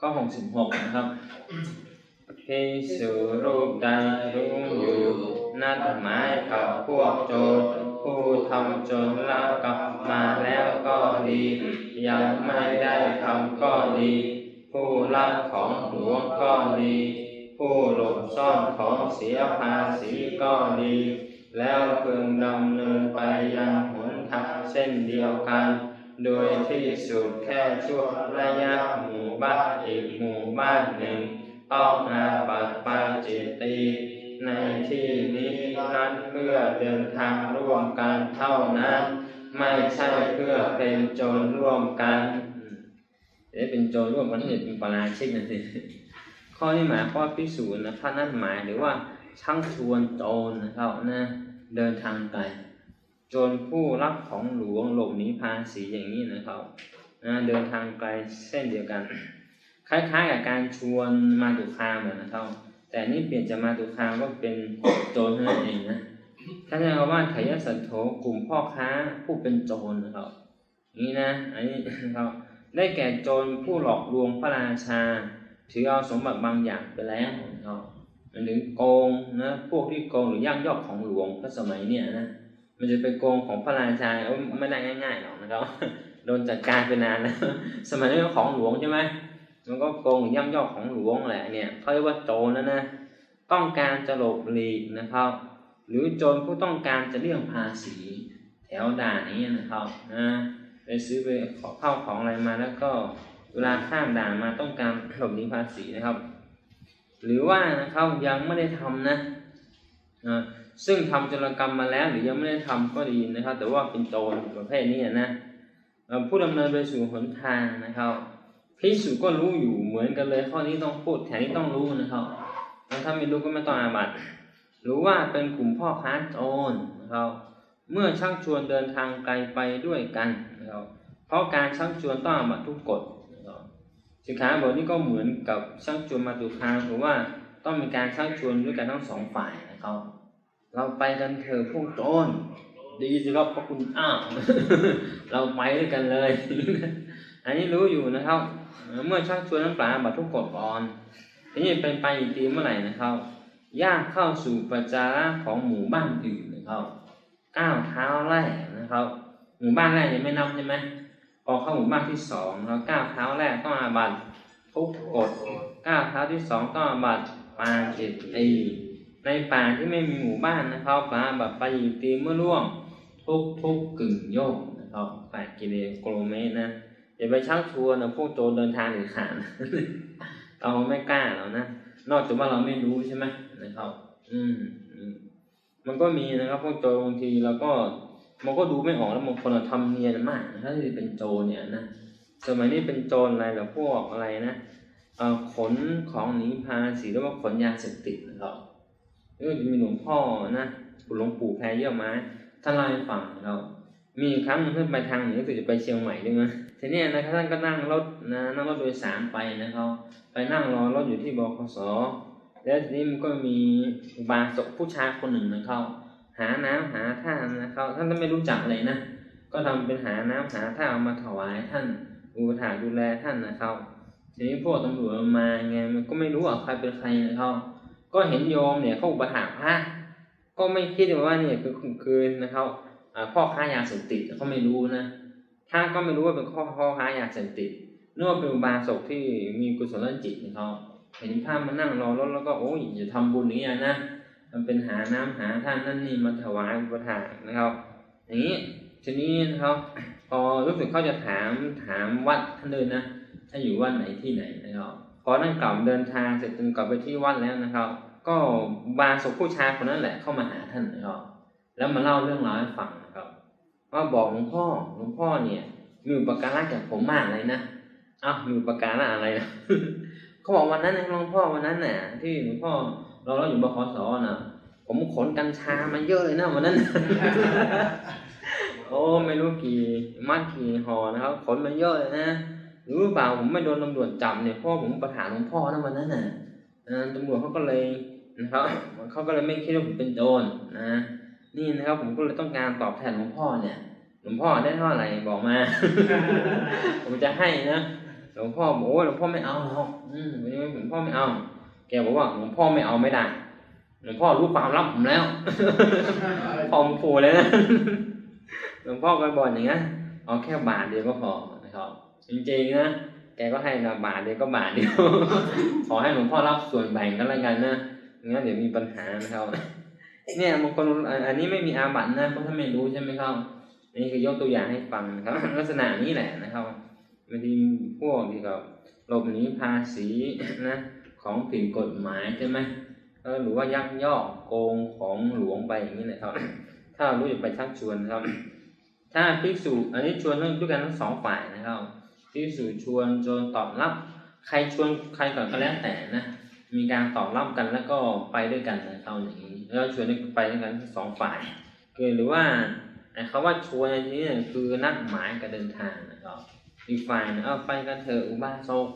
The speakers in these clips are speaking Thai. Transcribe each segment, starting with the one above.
ข้อหกสิบหกนะครับพิสุรูปใดรู้อยู่นัดหมายกับพวกโจรผู้ทำจรละกลับมาแล้วก็ดี ยังไม่ได้ทำก็ดี ผู้รับของหลวงก็ดี ผู้หลบซ่อนของเสียภาษีก็ดี แล้วพึงดำเนินไปยังหนทางเส้นเดียวกัน โดยที่สุดแค่ชั่วระยะหมู่บ้านอีกหมู่บ้านหนึ่ง ต้องอาบัติปาจิตตีในที่นี้นั้นเพื่อเดินทางร่วมกันเท่านั้น ไม่ใช่เพื่อเป็นโจรร่วมกันเดี๋ยวเป็นโจรร่วมกันที่เป็นปราชิกนะสิข้อที่หมายข้อพิสูจน์นะถ้านั่นหมายหรือว่าช่างชวนโจรนะครับนะเดินทางไกล จรผู้รับของหลวงหลบหนีภาษีอย่างนี้นะครับนะเดินทางไกลเส้นเดียวกัน คล้ายๆกับการชวนมาตุคามเหมือนนะครับ แต่นี่เปลี่ยนจากมาตุคามว่าเป็นโจรนั้นเองนะท่านจะเอาว่าไถยสันโธกลุ่มพ่อค้าผู้เป็นโจรนะครับนี่นะอันนี้นะครับได้แก่โจรผู้หลอกลวงพระราชา ถือเอาสมบัติบางอย่างไปแล้วนะครับหรือโกงนะพวกที่โกงหรือยักยอกของหลวงก็สมัยเนี่ยนะ มันจะไปโกงของพระราชาไม่ได้ง่ายๆหรอกนะครับโดนจัดการไปนานแล้วสมัยนี้ของหลวงใช่ไหมมันก็โกงย่ำยอกของหลวงแหละเนี่ยเขาเรียกว่าโจรแล้วนะต้องการจะหลบหลีกนะครับ หรือโจรผู้ต้องการจะเลี่ยงภาษีแถวด่านนี้นะครับนะไปซื้อไปขอเข้าของอะไรมาแล้วก็เวลาข้ามด่านมาต้องการหลบหนีภาษีนะครับ หรือว่านะครับยังไม่ได้ทำนะนะ ซึ่งทำจรกรรมมาแล้วหรือยังไม่ได้ทำก็ดีนะครับ แต่ว่าเป็นโจรประเภทนี้นะผู้ดำเนินไปสู่หนทางนะครับพิสูจก็รู้อยู่เหมือนกันเลยข้อนี้ต้องพูดแถวนี้ต้องรู้นะครับถ้าไม่รู้ก็ไม่ต้องอาบัตรู้ว่าเป็นกลุ่มพ่อค้าโจรนะครับเมื่อชักชวนเดินทางไกลไปด้วยกันนะครับเพราะการชักชวนต้องอาบัตทุกกฎนะครับสิกขาบทนี้ก็เหมือนกับชักชวนมาตุคามหรือว่าต้องมีการชักชวนด้วยกันทั้งสองฝ่ายนะครับ เราไปกันเถอะพวกโจรดีสิครับพระคุณอ้าวเราไปด้วยกันเลย อันนี้รู้อยู่นะครับ เมื่อชักชวนน้ำปลาบัตทุกกฎก่อนทีนี้เป็นไปอีกทีเมื่อไหร่นะครับย่างเข้าสู่ประจาระของหมู่บ้านอื่นนะครับก้าวเท้าแรกนะครับ หมู่บ้านแรกยังไม่นับใช่ไหมพอเข้าหมู่บ้านที่สองแล้วก้าวเท้าแรกต้องอาบัตทุกกฎก้าวเท้าที่สองต้องอาบัตปาเจิตตี ในป่าที่ไม่มีหมู่บ้านนะครับป่าแบบไปอีกตีเมื่อร่วงทุกทุกกึ่งโยกนะครับแปดกิโลเมตรนะอย่าไปชักชวนนะพวกโจรเดินทางหรือขาดเราไม่กล้าหรอกนะนอกจากว่าเราไม่รู้ใช่ไหมนะครับ อืมมันก็มีนะครับพวกโจรบางทีเราก็มันก็ดูไม่ออกแล้วบางคนเราทำเนียนมากนะถ้าเป็นโจรเนี่ยนะสมัยนี้เป็นโจรอะไรหรอพวกอะไรนะเอ่อขนของหนีภาษีหรือว่าขนยาเสพติดนะครับ ก็จะมีหลวงพ่อนะหลวงปู่แพรเยี่ยมไม้ท่านเล่าให้ฟังเรา มีครั้งหนึงท่านไปทางเหนือคือจะไปเชียงใหม่ใช่ไหมทีนี้นะครับท่านก็นั่งรถนะนั่งรถโดยสารไปนะครับไปนั่งรอรถอยู่ที่บขสแล้วทีนี้มันก็มีบาศกผู้ชายคนหนึ่งนะครับหาน้ำหาท่านะครับท่านก็ไม่รู้จักเลยนะก็ทำเป็นหาน้ำหาท่าเอามาถวายท่านอุปถากดูแลท่านนะครับทีนี้พวกตำรวจมาไงมันก็ไม่รู้ว่าใครเป็นใครนะครับ ก็เห็นโยมเนี่ยเขาอุปถากพระก็ไม่คิดว่าเนี่ยคือคือนะครับอ่าพ่อค้ายาเสพติดเขาไม่รู้นะท่านก็ไม่รู้ว่าเป็นข้อพ่อค้ายาเสพติดนึกว่าเป็นอุบาสกที่มีกุศลจิตนะครับเห็นภาพมานั่งรอรถแล้วก็โอ้ยอย่าทำบุญนี้นะมันเป็นหาน้ำหาท่านนั่นนี่มาถวายอุปถากนะครับอย่างนี้ทีนี้นะครับพอรู้สึกเขาจะถามถามวัดท่านเลยนะ ถ้าอยู่วัดไหนที่ไหนนะครับ อนั่งกลับเดินทางเสร็จจนกลับไปที่วัดแล้วนะครับ ก็บาศกผู้ชายคนนั้นแหละเข้ามาหาท่านนะครับแล้วมาเล่าเรื่องราวให้ฟังนะครับ ว่าบอกหลวงพ่อหลวงพ่อเนี่ยมีอุปการะแก่ผมมากเลยนะอ้าวมีอุปการะอะไรนะเขาบอกวันนั้นนะหลวงพ่อวันนั้นน่ะ ที่หลวงพ่อเราเราอยู่บขสน่ะ ผมขนกัญชามาเยอะเลยนะวันนั้นโอ้ไม่รู้กี่มัดกี่ห่อนะครับขนมาเยอะเลยนะ รู้หรือเปล่าผมไม่โดนตำรวจจับเนี่ยพราะผมประถานหลวงพ่อนะวันนั้นน่ะตำรวจเขาก็เลยนะครับเขาก็เลยไม่คิดว่าผมเป็นโจรนะ นี่นะครับ ผมก็เลยต้องการตอบแทนหลวงพ่อเนี่ย หลวงพ่อได้เท่าไหร่บอกมา ผมจะให้นะหลวงพ่อบอกโอ้ยหลวงพ่อไม่เอาหรอกอืมวันนี้หลวงพ่อไม่เอา แกบอกว่าหลวงพ่อไม่เอาไม่ได้หลวงพ่อรู้ความลับผมแล้วพอมฟูเลยนะหลวงพ่อก็บอกอย่างนั้นเอาแค่บาทเดียวก็พอนะครับ จริงๆนะ แกก็ให้นะบาทเดียวก็บาทเดียว ขอให้หลวงพ่อรับส่วนแบ่งกันแล้วกันนะงั้นเดี๋ยวมีปัญหานะครับ เนี่ยบางคนอันอันนี้ไม่มีอาบัตินะเพราะถ้าไม่รู้ใช่ไหมครับนี่คือยกตัวอย่างให้ฟังนะครับ ลักษณะนี้แหละนะครับบางทีพวกที่เขาหลบหนีภาษีนะของผิดกฎหมายใช่ไหมเออหรือว่ายักยอกโกงของหลวงไปอย่างนี้นะครับ ถ้าเรารู้จะไปชักชวนนะครับ ถ้าภิกษุอันนี้ชวนทั้งด้วยกันทั้งสองฝ่ายนะครับ ภิกษุชวนจนตอบรับ ใครชวนใครก่อนก็แล้วแต่นะ มีการตอบรับกันแล้วก็ไปด้วยกันนะครับอย่างนี้ แล้วชวนไปด้วยกันสองฝ่ายคือหรือว่าไอ้คำว่าชวนอันนี้เนี่ยคือนัดหมายการเดินทางนะครับอีกฝ่ายนะเอาไปกันเถอะอุบาสก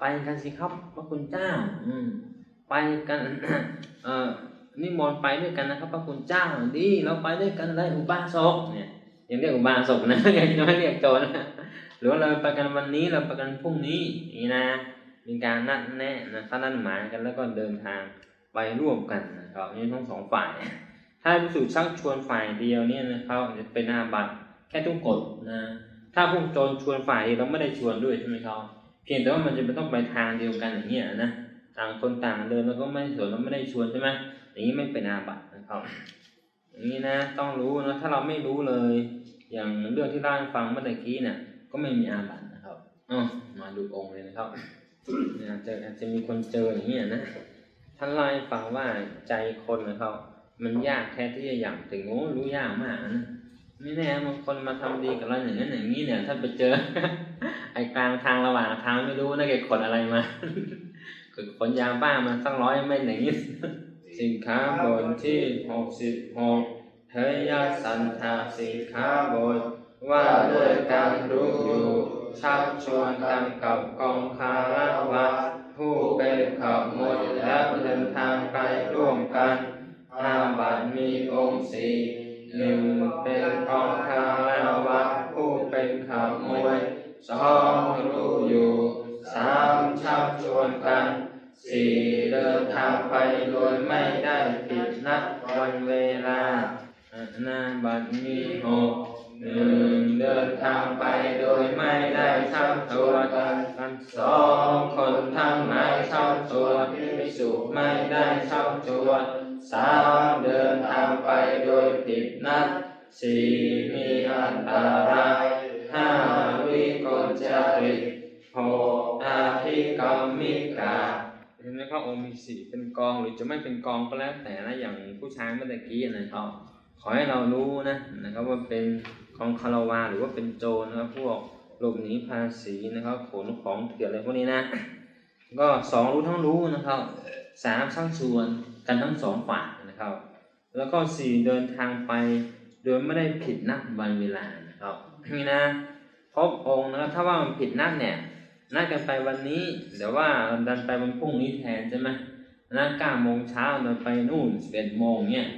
ไปกันสิครับพระคุณเจ้า อืมไปกัน เอ่อนิมนต์ไปด้วยกันนะครับ พระคุณเจ้าดีเราไปด้วยกันเลยอุบาสกเนี่ยยังเรียกอุบาสกนะยังไม่เรียกโจรนะ หรือว่าเราไปกันวันนี้เราไปกันพรุ่งนี้อย่างนี้นะมีการนัดแนะนะครับนัดหมายกันแล้วก็เดินทางไปร่วมกันนะครับนี่ทั้งสองฝ่าย ถ้าพิสูจน์ชักชวนฝ่ายเดียวเนี่ยนะครับจะเป็นอาบัติแค่ทุกกฎนะถ้าพวกโจรชวนฝ่ายเดียวเราไม่ได้ชวนด้วยใช่ไหมครับเพียงแต่ว่ามันจะเป็นต้องไปทางเดียวกันอย่างเงี้ยนะต่างคนต่างเดินแล้วก็ไม่สวนเราไม่ได้ชวนใช่ไหมอย่างนี้ไม่เป็นอาบัตินะครับอย่างนี้นะต้องรู้นะถ้าเราไม่รู้เลย อย่างเรื่องที่เล่าให้ฟังเมื่อกี้เนี่ย ก็ไม่มีอาบัตินะครับอ๋อมาดูองค์เลยนะครับเนี่ยอาจจะอาจจะมีคนเจออย่างเงี้ยนะท่านเล่าให้ฟังว่าใจคนนะครับมันยากแค่ที่จะอย่างถึงโอ้รู้ยากมากนะไม่แน่บางคนมาทำดีกับเราอย่างนั้นอย่างนี้เนี่ยถ้าไปเจอ ไอ้กลางทางระหว่างทางไม่รู้นะแกขนอะไรมาคือขนยาบ้ามาตั้งร้อยไม่อย่างนี้สินค้าบนที่หกสิบหกเทยสันทาสินค้าบน ว่าด้วยการรู้อยู่ชักชวนกันกับกองคารวะผู้เป็นขบวนและเดินทางไปร่วมกันอาบัตมีองค์สี่หนึ่งเป็นกองคารวะผู้เป็นขโมวยสองรู้อยู่สามชักชวนกันสี่เดินทางไปโดยไม่ได้ผิดนัดวันเวลาอานาบัตมีหก หนึ่งเดินทางไปโดยไม่ได้ชักชวนกันสองคนทั้งหลายชักชวนพิสุไม่ได้ชักชวนสามเดินทางไปโดยผิดนัดสี่มีอันตรายห้าวิกลจริตหกอาภิกรรมิกาเห็นไหมครับองค์มีสี่เป็นกองหรือจะไม่เป็นกองก็แล้วแต่นะอย่างผู้ชายเมื่อกี้นะครับ ขอให้เรารู้นะนะครับว่าเป็นของคาราวาหรือว่าเป็นโจรนะครับพวกหลบหนีภาษีนะครับขนของเถื่อนอะไรพวกนี้นะ ก็สองรู้ทั้งรู้นะครับสามสร้างชวนกันทั้งสองฝ่ายนะครับ แล้วก็สี่เดินทางไป โดยไม่ได้ผิดนัดวันเวลานะครับนี่นะครบองค์นะครับถ้าว่ามันผิดนัดเนี่ยนัดกันไปวันนี้เดี๋ยวว่าดันไปวันพรุ่งนี้แทนใช่ไหมนัดเก้าโมงเช้าเดินไปนู่นสิบเอ็ดโมงเนี่ย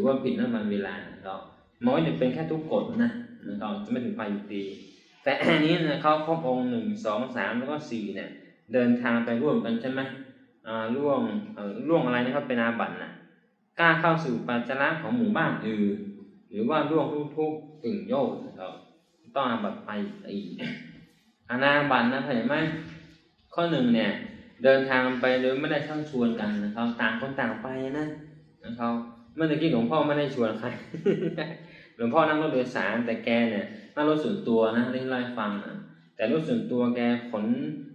ถือว่าผิดนั่นมันเวลานะครับมันก็จะเป็นแค่ทุกกฎนะนะครับจะไม่ถึงไปอยู่ดีแต่อันนี้นะเขาครบองค์หนึ่งสองสามแล้วก็สี่เนี่ยเดินทางไปร่วมกันใช่ไหมอ่าร่วมเอ่อร่วมอะไรนะครับเป็นอาบัตินะกล้าเข้าสู่ปัจจาระของหมู่บ้านอื่นหรือว่าร่วมทุกทุกๆกึ่งโยกนะครับต้องอาบัติไปอีกอานาบัตินะเห็นไหมข้อหนึ่งเนี่ยเดินทางไปโดยไม่ได้ชักชวนกันนะครับต่างคนต่างไปนะนะครับ เมื่อกี้หลวงพ่อไม่ได้ชวนใครหลวงพ่อนั่งรถโดยสารแต่แกเนี่ยนั่งรถส่วนตัวนะที่เล่าให้ฟังนะแต่รถส่วนตัวแกขน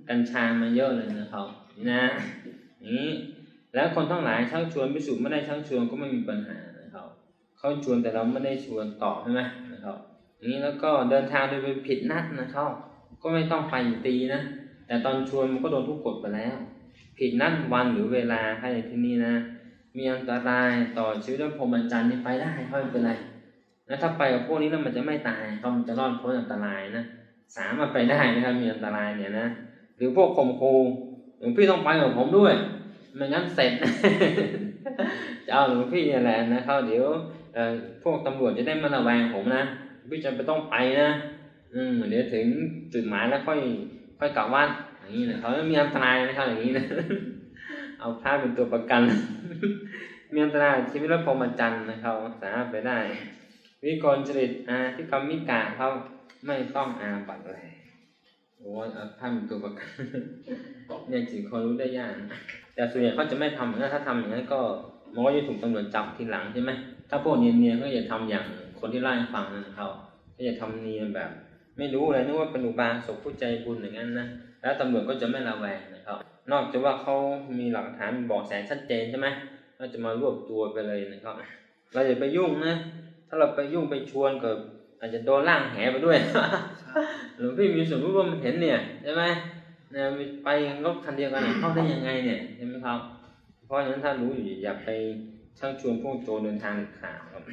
กัญชามาเยอะเลยนะครับนี่นะนี้แล้วคนทั้งหลายชักชวนพิสูจน์ไม่ได้ชักชวนก็ไม่มีปัญหานะครับเขาชวนแต่เราไม่ได้ชวนต่อใช่ไหมนะครับนี้แล้วก็เดินทางโดยเป็นผิดนัดนะครับก็ไม่ต้องไปตีนะแต่ตอนชวนมันก็โดนทุกกฎไปแล้ว ผิดนัดวันหรือเวลาให้ในที่นี่นะ มีอันตรายต่อชีวิตพรหมจรรย์นี่ไปได้ก็ไม่เป็นไรนะถ้าไปกับพวกนี้แล้วมันจะไม่ตายต้องจะรอดพ้นอันตรายนะสามารถไปได้นะครับมีอันตรายเนี่ยนะหรือพวกข่มขู่หลวงพี่ต้องไปกับผมด้วยไม่งั้นเสร็จจะเอาหลวงพี่นี่แหละนะครับเดี๋ยวเออพวกตำรวจจะได้มาระแวงผมนะพี่จะไปต้องไปนะอืมเดี๋ยวถึงจุดหมายแล้วค่อยค่อยกลับวัดอย่างนี้นะเขาไม่มีอันตรายนะครับอย่างนี้นะเอาพระเป็นตัวประกัน มีอันตรายชีวิตและพรหมจรรย์นะครับ สามารถไปได้ วิกลจริตอาที่กรรมิกาเขาไม่ต้องอาบัตเลยโอ้ยเอาพระเป็นตัวประกันเนี่ยจริงคนรู้ได้ยากแต่ส่วนใหญ่เขาจะไม่ทำนั้นถ้าทำอย่างนั้นก็มันก็จะถูกตำรวจจับทีหลังใช่ไหมถ้าพวกเนียนๆก็จะทำอย่างคนที่ไล่าให้ฟังนั่นเขาก็จะทำเนียนแบบ ไม่รู้เลยนึกว่าเป็นอุบาสกผู้ใจบุญอย่างนั้นนะแล้วตำรวจก็จะไม่ระแวงนะครับ นอกจากว่าเขามีหลักฐานบอกแสงชัดเจนใช่ไหมก็จะมารวบตัวไปเลยนะครับเราอย่าไปยุ่งนะ ถ้าเราไปยุ่งไปชวนก็อาจจะโดนล่างแหไปด้วยหลวงพี่มีส่วนร่วมเห็นเนี่ยใช่ไหมเนี่ยไปรถคันเดียวกันเนี่ยเข้าได้ยังไงเนี่ยใช่ไหมครับ เพราะฉะนั้นถ้ารู้อยู่อย่าไปชักชวนพวกโจรเดินทางเด็ดขาดครับ